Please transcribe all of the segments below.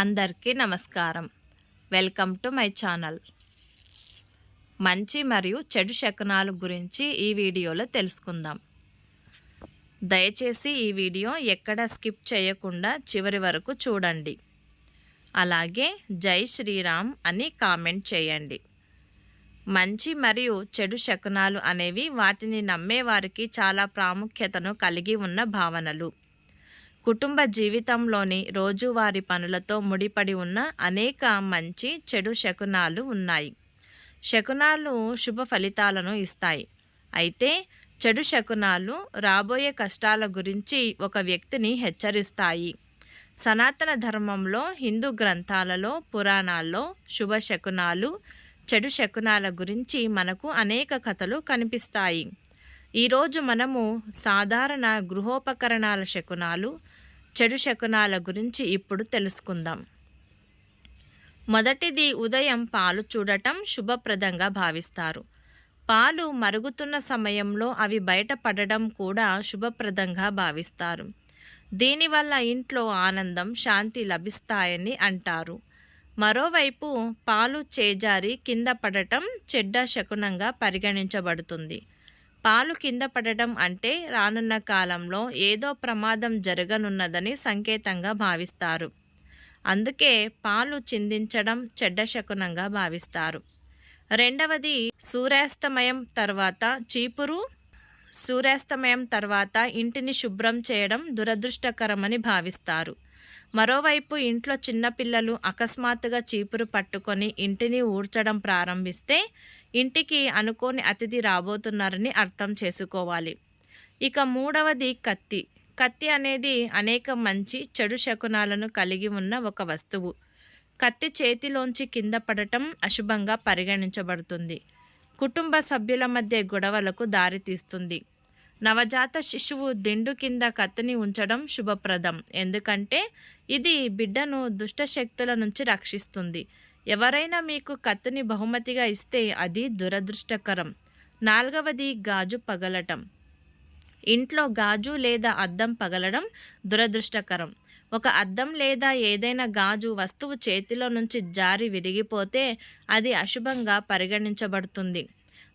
అందరికీ నమస్కారం. Welcome to my channel. మంచి మరియు చెడు శకునాలు గురించి ఈ వీడియోలో తెలుసుకుందాం. దయచేసి ఈ వీడియో ఎక్కడ స్కిప్ చేయకుండా చివరి వరకు చూడండి. అలాగే జై శ్రీరామ్ అని కామెంట్ చేయండి. మంచి మరియు చెడు శకునాలు అనేవి వాటిని నమ్మేవారికి చాలా ప్రాముఖ్యతను కలిగి ఉన్న భావనలు. కుటుంబ జీవితంలోని రోజువారి పనులతో ముడిపడి ఉన్న అనేక మంచి చెడు శకునాలు ఉన్నాయి. శకునాలు శుభ ఫలితాలను ఇస్తాయి. అయితే చెడు శకునాలు రాబోయే కష్టాల గురించి ఒక వ్యక్తిని హెచ్చరిస్తాయి. సనాతన ధర్మంలో హిందూ గ్రంథాలలో పురాణాల్లో శుభ శకునాలు చెడు శకునాల గురించి మనకు అనేక కథలు కనిపిస్తాయి. ఈరోజు మనము సాధారణ గృహోపకరణాల శకునాలు చెడు శకునాల గురించి ఇప్పుడు తెలుసుకుందాం. మొదటిది ఉదయం పాలు చూడటం శుభప్రదంగా భావిస్తారు. పాలు మరుగుతున్న సమయంలో అవి బయటపడడం కూడా శుభప్రదంగా భావిస్తారు. దీనివల్ల ఇంట్లో ఆనందం శాంతి లభిస్తాయని అంటారు. మరోవైపు పాలు చేజారి కింద పడటం చెడ్డ శకునంగా పరిగణించబడుతుంది. పాలు కింద పడటం అంటే రానున్న కాలంలో ఏదో ప్రమాదం జరగనున్నదని సంకేతంగా భావిస్తారు. అందుకే పాలు చిందించడం చెడ్డ శకునంగా భావిస్తారు. రెండవది సూర్యాస్తమయం తర్వాత చీపురు సూర్యాస్తమయం తర్వాత ఇంటిని శుభ్రం చేయడం దురదృష్టకరమని భావిస్తారు. మరోవైపు ఇంట్లో చిన్నపిల్లలు అకస్మాత్తుగా చీపురు పట్టుకొని ఇంటిని ఊడ్చడం ప్రారంభిస్తే ఇంటికి అనుకోని అతిథి రాబోతున్నారని అర్థం చేసుకోవాలి. ఇక మూడవది కత్తి. కత్తి అనేది అనేక మంచి చెడు శకునాలను కలిగి ఉన్న ఒక వస్తువు. కత్తి చేతిలోంచి కింద పడటం అశుభంగా పరిగణించబడుతుంది. కుటుంబ సభ్యుల మధ్య గొడవలకు దారితీస్తుంది. నవజాత శిశువు దిండు కింద కత్తిని ఉంచడం శుభప్రదం. ఎందుకంటే ఇది బిడ్డను దుష్టశక్తుల నుంచి రక్షిస్తుంది. ఎవరైనా మీకు కత్తిని బహుమతిగా ఇస్తే అది దురదృష్టకరం. నాలుగవది గాజు పగలటం. ఇంట్లో గాజు లేదా అద్దం పగలడం దురదృష్టకరం. ఒక అద్దం లేదా ఏదైనా గాజు వస్తువు చేతిలో నుంచి జారి విరిగిపోతే అది అశుభంగా పరిగణించబడుతుంది.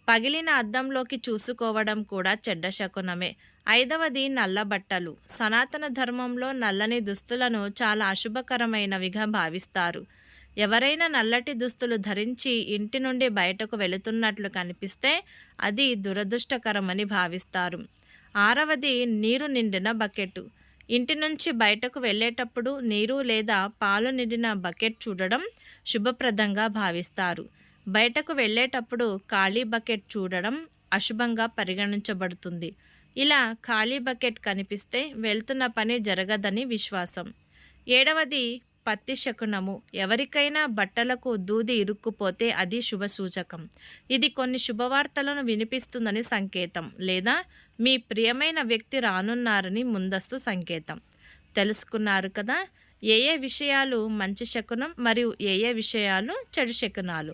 పగిలిన అద్దంలోకి చూసుకోవడం కూడా చెడ్డ శకునమే. ఐదవది నల్ల బట్టలు. సనాతన ధర్మంలో నల్లని దుస్తులను చాలా అశుభకరమైనవిగా భావిస్తారు. ఎవరైనా నల్లటి దుస్తులు ధరించి ఇంటి నుండి బయటకు వెళుతున్నట్లు కనిపిస్తే అది దురదృష్టకరమని భావిస్తారు. ఆరవది నీరు నిండిన బకెట్ ఇంటి నుంచి బయటకు వెళ్ళేటప్పుడు నీరు లేదా పాలు నిండిన బకెట్ చూడడం శుభప్రదంగా భావిస్తారు. బయటకు వెళ్ళేటప్పుడు ఖాళీ బకెట్ చూడడం అశుభంగా పరిగణించబడుతుంది. ఇలా ఖాళీ బకెట్ కనిపిస్తే వెళ్తున్న పని జరగదని విశ్వాసం. ఏడవది పత్తి శకునము. ఎవరికైనా బట్టలకు దూది ఇరుక్కుపోతే అది శుభ సూచకం ఇది కొన్ని శుభవార్తలను వినిపిస్తుందని సంకేతం. లేదా మీ ప్రియమైన వ్యక్తి రానున్నారని ముందస్తు సంకేతం. తెలుసుకున్నారు కదా? ఏ ఏ విషయాలు మంచి శకునం మరియు ఏ ఏ విషయాలు చెడు శకునాలు?